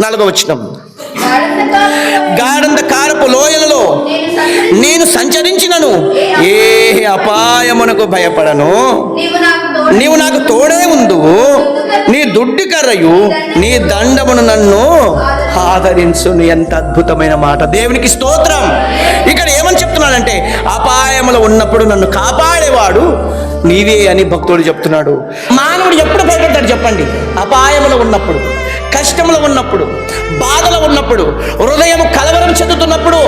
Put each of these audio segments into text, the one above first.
నాలుగో వచ్చినం గాఢంద కారపు లోయలలో నేను సంచరించినను. ఏ అపాయమునకు భయపడను. నీవు నాకు తోడే ఉండు. నీ దుడ్డి కర్రయు నీ దండమును నన్ను ఆదరించు నీ ఎంత అద్భుతమైన మాట. దేవునికి స్తోత్రం. ఇక్కడ ఏమని చెప్తున్నాడంటే అపాయములు ఉన్నప్పుడు నన్ను కాపాడేవాడు నీవే అని భక్తుడు చెప్తున్నాడు. మానవుడు ఎప్పుడు భయపడతాడు చెప్పండి. అపాయములు ఉన్నప్పుడు. కష్టములు ఉన్నప్పుడు బాధలు ఉన్నప్పుడు హృదయం కలవరం చెందుతున్నప్పుడు.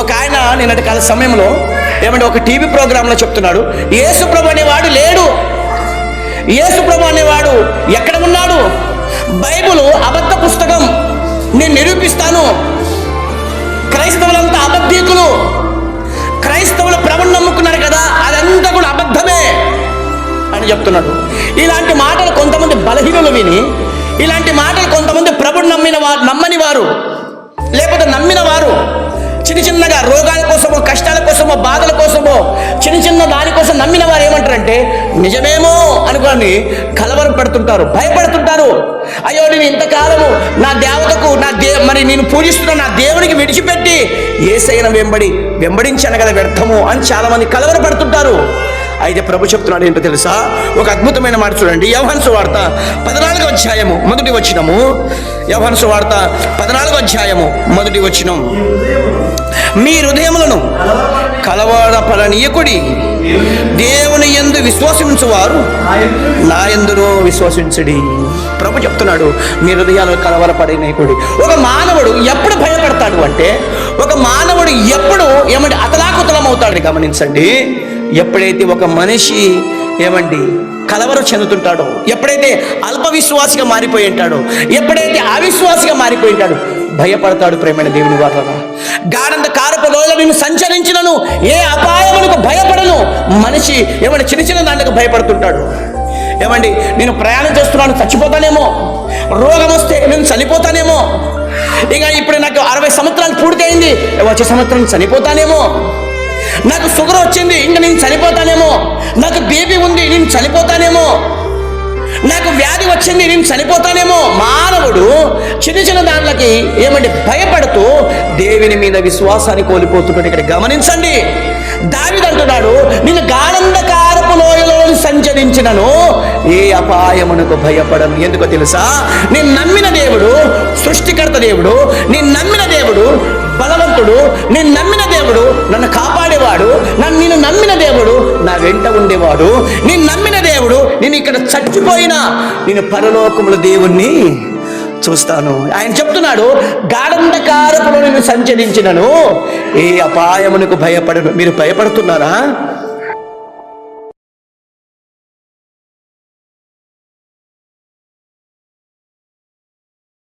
ఒక ఆయన నిన్నటి కాల సమయంలో ఏమంటే ఒక టీవీ ప్రోగ్రాంలో చెప్తున్నాడు యేసుప్రభు అనేవాడు లేడు. యేసుప్రభు అనేవాడు ఎక్కడ ఉన్నాడు? బైబుల్ అబద్ధ పుస్తకం నేను నిరూపిస్తాను. క్రైస్తవులంతా అబద్ధీకులు. చెప్తున్నాడు. ఇలాంటి మాటలు కొంతమంది బలహీనులు విని ఇలాంటి మాటలు కొంతమంది ప్రభుడు నమ్మిన వారు నమ్మని వారు లేకపోతే నమ్మిన వారు చిన్న చిన్నగా రోగాల కోసమో కష్టాల కోసమో బాధల కోసమో చిన్న చిన్న దానికోసం నమ్మిన వారు ఏమంటారంటే నిజమేమో అనుకొని కలవరం పెడుతుంటారు భయపడుతుంటారు. అయ్యో నేను ఇంతకాలము నా దేవతకు నా దే మరి నేను పూజిస్తున్న నా దేవునికి విడిచిపెట్టి ఏసైన వెంబడి వెంబడించాను కదా వ్యర్థము అని చాలామంది కలవరపడుతుంటారు. అయితే ప్రభు చెప్తున్నాడు ఏంటో తెలుసా? ఒక అద్భుతమైన మాట చూడండి. యవహన్సు వార్త పద్నాలుగు అధ్యాయము మొదటి వచ్చినము యవహన్సు వార్త పద్నాలుగు అధ్యాయము మొదటి వచ్చినం మీ హృదయములను కలవడపడనీయకుడి దేవుని ఎందు విశ్వసించువారు నా ఎందునో విశ్వసించడి. ప్రభు చెప్తున్నాడు మీ హృదయాలు కలవరపడనీయకుడి. ఒక మానవుడు ఎప్పుడు భయపడతాడు అంటే ఒక మానవుడు ఎప్పుడు ఏమంటే అతలాకుతలం అవుతాడు గమనించండి. ఎప్పుడైతే ఒక మనిషి ఏమండి కలవరు చెందుతుంటాడో ఎప్పుడైతే అల్ప విశ్వాసిగా మారిపోయి ఉంటాడో ఎప్పుడైతే అవిశ్వాసిగా మారిపోయి ఉంటాడో భయపడతాడు ప్రేమైన దేవుని వాళ్ళ గాఢంత కారపు లోయలో నేను సంచరించినను ఏ అపాయములకు భయపడను మనిషి ఏమంటే చిన్న చిన్న దానికి భయపడుతుంటాడు. ఏమండి నేను ప్రయాణం చేస్తున్నాను చచ్చిపోతానేమో రోగం వస్తే నేను చనిపోతానేమో ఇక ఇప్పుడు నాకు అరవై సంవత్సరాలు పూర్తయింది వచ్చే సంవత్సరం చనిపోతానేమో నాకు షుగర్ వచ్చింది ఇంకా నేను చనిపోతానేమో. నాకు బేబీ ఉంది నేను చనిపోతానేమో. నాకు వ్యాధి వచ్చింది నేను చనిపోతానేమో. మానవుడు చిన్న చిన్న దాంట్లకి ఏమంటే భయపడుతూ దేవుని మీద విశ్వాసాన్ని కోల్పోతున్నాడు ఇక్కడ గమనించండి. దావిదంటున్నాడు నేను గానందకారపు లోయలో సంచరించినను ఏ అపాయమునకు భయపడను. ఎందుకో తెలుసా? నేను నమ్మిన దేవుడు సృష్టికర్త దేవుడు నేను నమ్మిన దేవుడు బలవంతుడు నేను నమ్మిన దేవుడు నన్ను ఉండేవాడు నేను నమ్మిన దేవుడు. నేను ఇక్కడ చచ్చిపోయినా. నేను పరలోకముల దేవుణ్ణి చూస్తాను. ఆయన చెప్తున్నాడు గాఢంధకారపులో నేను సంచరించినను. ఏ అపాయమునకు భయపడను. మీరు భయపడుతున్నారా?